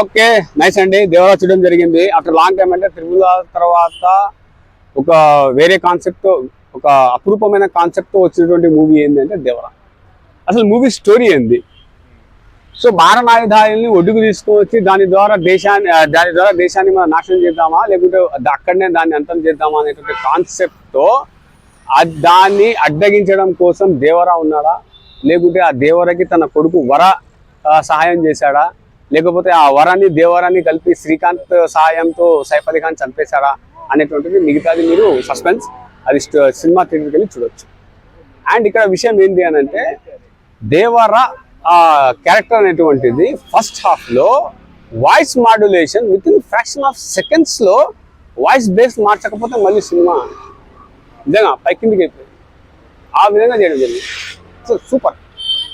Okay nice అండి. దేవరా చూడడం జరిగింది. ఆఫ్టర్ లాంగ్ టైం అంటే త్రిపుల తర్వాత ఒక వేరే కాన్సెప్ట్ ఒక అపురూపమైన కాన్సెప్ట్ వచ్చినటువంటి మూవీ ఏంటంటే అంటే దేవరా అసలు మూవీ స్టోరీ ఏంది? సో మారణాయుధాలని ఒడ్డుకు తీసుకువచ్చి దాని ద్వారా దేశాన్ని దాని ద్వారా దేశాన్ని మనం నాశనం చేద్దామా? లేకుంటే అక్కడనే దాన్ని అంతం చేద్దామా అనేటువంటి కాన్సెప్ట్తో దాన్ని అడ్డగించడం కోసం దేవరా ఉన్నాడా? లేకుంటే ఆ దేవరకి తన కొడుకు వర సహాయం చేశాడా? లేకపోతే ఆ వరాన్ని దేవరాన్ని కలిపి శ్రీకాంత్ సహాయంతో సైఫ్ అలీ ఖాన్ చంపేశారా అనేటువంటిది మిగతాది మీరు సస్పెన్స్ అది సినిమా థియేటర్కి వెళ్ళి చూడొచ్చు. అండ్ ఇక్కడ విషయం ఏంటి అని అంటే దేవర ఆ క్యారెక్టర్ అనేటువంటిది ఫస్ట్ హాఫ్లో voice modulation with in fraction of సెకండ్స్లో వాయిస్ బేస్ మార్చకపోతే మళ్ళీ సినిమా నిజంగా పైకిందికి అయిపోయింది. ఆ విధంగా చేయడం జరిగింది. So super.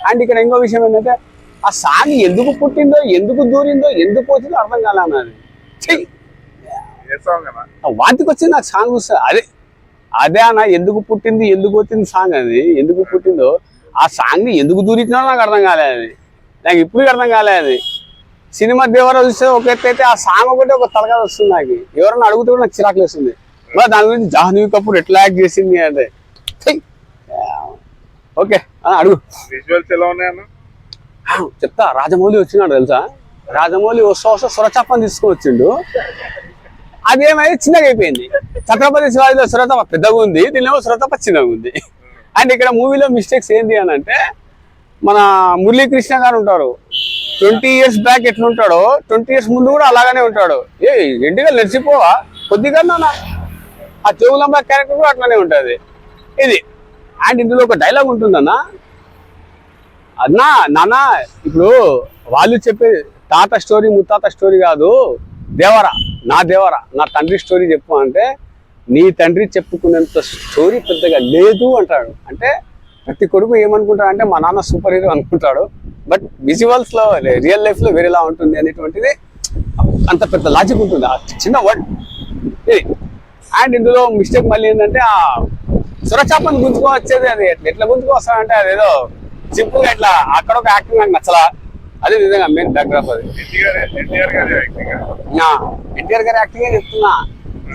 అండ్ ఇక్కడ ఇంకో విషయం ఏంటంటే ఆ సాంగ్ ఎందుకు పుట్టిందో ఎందుకు దూరిందో ఎందుకు వచ్చిందో అర్థం కాలే అన్నది చెయ్యి ఏ సాంగ్ అన్న? ఆ వాంతికి వచ్చింది నాకు సాంగ్ అదే అదే అన్న ఎందుకు పుట్టింది ఎందుకు వచ్చింది సాంగ్ అది ఎందుకు పుట్టిందో ఆ సాంగ్ని ఎందుకు దూరించినా నాకు అర్థం కాలేదు అది. నాకు ఇప్పుడు అర్థం కాలేదు సినిమా దేవరా చూస్తే ఒక ఎత్తు అయితే ఆ సాంగ్ ఒకటి ఒక తలగా వస్తుంది నాకు. ఎవరన్నా అడిగితే కూడా నాకు చిరాకులు వస్తుంది. మరి దాని గురించి జాహ్నవి కపూర్ ఎట్లా యాక్ట్ చేసింది అంటే! ఓకే అడుగు. విజువల్స్ ఎలా ఉన్నాయి అన్న? ఆ, చెప్తా రాజమౌళి వచ్చినాడు తెలుసా? రాజమౌళి వస్తా వస్తా వచ్చిండు. అది ఏమైంది? చిన్నగా అయిపోయింది. ఛత్రపతి శివాజీలో సురతప పెద్దగా ఉంది దీనిలో సురతప చిన్నగా ఉంది. అండ్ ఇక్కడ మూవీలో మిస్టేక్స్ ఏంటి అని అంటే మన మురళీకృష్ణ గారు ఉంటారు. ట్వంటీ ఇయర్స్ బ్యాక్ ఎట్లుంటాడో ట్వంటీ ఇయర్స్ ముందు కూడా అలాగనే ఉంటాడు. ఏ ఎంటిగా నడిచిపోవా కొద్దిగా నాన్న. ఆ చెవులమ్మ క్యారెక్టర్ కూడా అట్లానే ఉంటుంది. ఇది. అండ్ ఇందులో ఒక డైలాగ్ ఉంటుందన్నా అన్నా నాన్న ఇప్పుడు వాళ్ళు చెప్పే తాత స్టోరీ ముత్తాత స్టోరీ కాదు దేవరా నా దేవరా నా తండ్రి స్టోరీ చెప్పు అంటే నీ తండ్రి చెప్పుకునేంత స్టోరీ పెద్దగా లేదు అంటాడు. అంటే ప్రతి కొడుకు ఏమనుకుంటాడు అంటే మా నాన్న సూపర్ హీరో అనుకుంటాడు. బట్ విజువల్స్లో రియల్ లైఫ్లో వేరేలా ఉంటుంది అనేటువంటిది అంత పెద్ద లాజిక్ ఉంటుంది. ఆ చిన్న వర్డ్. అండ్ ఇందులో మిస్టేక్ మళ్ళీ ఏంటంటే ఆ సురచాపని గుంజుకో వచ్చేది అది. ఎట్లా గుంజుకో వస్తాడంటే అదేదో సింపుల్గా ఇట్లా అక్కడ ఒక యాక్టింగ్ నాకు నచ్చలా. అదే నిజంగా మెయిన్ బ్యాక్గ్రాఫ్ అది. ఎన్టీఆర్ గారి యాక్టింగ్ ఎన్టీఆర్ గారి యాక్టింగ్ చెప్తున్నా.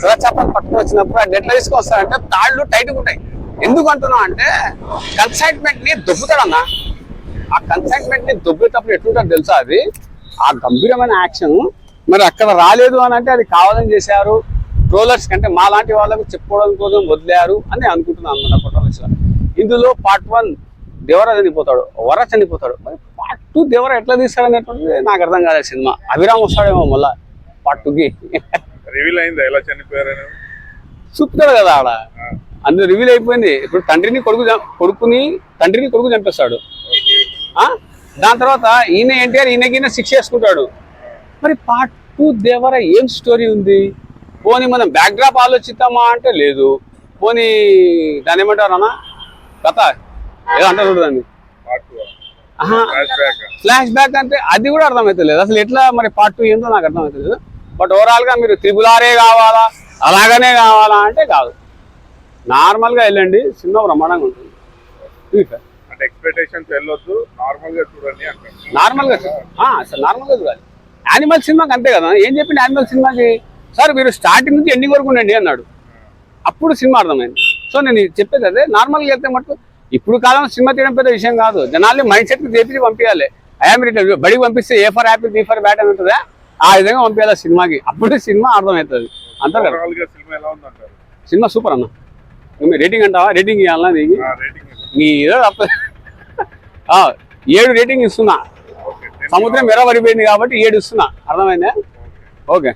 సురచాపని పట్టుకుని వచ్చినప్పుడు అది ఎట్లా తీసుకొస్తాడంటే తాళ్ళు టైట్ ఉంటాయి. ఎందుకు అంటున్నా అంటే కన్సైట్మెంట్ని దొబ్బుతాడన్నా. ఆ కన్సైట్మెంట్ని దొబ్బేటప్పుడు ఎట్లుంటుంది తెలుసా అది? ఆ గంభీరమైన యాక్షన్ మరి అక్కడ రాలేదు అని అంటే అది కావాలని చేశారు. ట్రోలర్స్ కంటే మా లాంటి వాళ్ళకు చెప్పుకోవడం కోసం వదిలేరు అని అనుకుంటున్నాను అనమాట ఇందులో పార్ట్ వన్ దేవర చనిపోతాడు వర చనిపోతాడు. మరి పార్ట్ టూ దేవర ఎట్లా తీస్తాడు అనేటువంటిది నాకు అర్థం కాలేదు సినిమా. అభిరామ్ వస్తాడేమో మళ్ళా పార్ట్ టూకి రివీల్ అయిందా? ఎలా చనిపోయారని చూపుతాడు కదా ఆడ. అందులో రివీల్ అయిపోయింది. ఇప్పుడు తండ్రిని కొడుకు కొడుకుని తండ్రిని కొడుకు చంపేస్తాడు. ఆ? దాని తర్వాత ఈయన ఎన్టీఆర్ ఈయనకి ఈయన శిక్ష చేసుకుంటాడు. మరి పార్ట్ టూ దేవర ఏం స్టోరీ ఉంది? పోనీ మనం బ్యాక్డ్రాప్ ఆలోచిద్దామా అంటే లేదు. పోనీ దాని ఏమంటారు అన్న? కథ. దాన్ని. ఆహా ఫ్లాష్ బ్యాక్ అంటే అది కూడా అర్థమవుతలేదు అసలు ఎట్లా మరి పార్ట్ టూ ఏందో నాకు అర్థమవుతలేదు బట్ ఓవరాల్గా మీరు త్రిబులారే కావాలా? అలాగనే కావాలా అంటే కాదు. నార్మల్గా వెళ్ళండి సినిమా బ్రహ్మాండంగా ఉంటుంది. ఎక్స్పెక్టేషన్స్ వెళ్ళొద్దు నార్మల్గా చూడండి అంటారు. నార్మల్గా చూ- ఆ, అసలు నార్మల్గా చూడాలి. యానిమల్ సినిమాకి అంతే కదా? ఏం చెప్పింది యానిమల్ సినిమాకి సార్ మీరు స్టార్టింగ్ నుంచి ఎండింగ్ వరకు ఉండండి అన్నాడు. అప్పుడు సినిమా అర్థమైంది. సో నేను చెప్పేది అదే. నార్మల్గా వెళ్తే మటుకు ఇప్పుడు కాలం సినిమా తీయడం పెద్ద విషయం కాదు. జనాల్ని మైండ్ సెట్ చేపించి పంపించాలి ఐఎమ్ రిటర్న్ బడికి పంపిస్తే A for apple B for bat అని ఉంటుందా? ఆ విధంగా పంపించాలి సినిమాకి. అప్పుడు సినిమా అర్థమవుతుంది. అంతే సినిమా సూపర్ అన్న. రేటింగ్ అంటావా? రేటింగ్ ఇవ్వాలన్నా నీకు? రేటింగ్ నీ ఏదో తప్ప. ఏడు రేటింగ్ ఇస్తున్నా. సముద్రం ఎర్ర పడిపోయింది కాబట్టి ఏడు ఇస్తున్నా. అర్థమైందా? ఓకే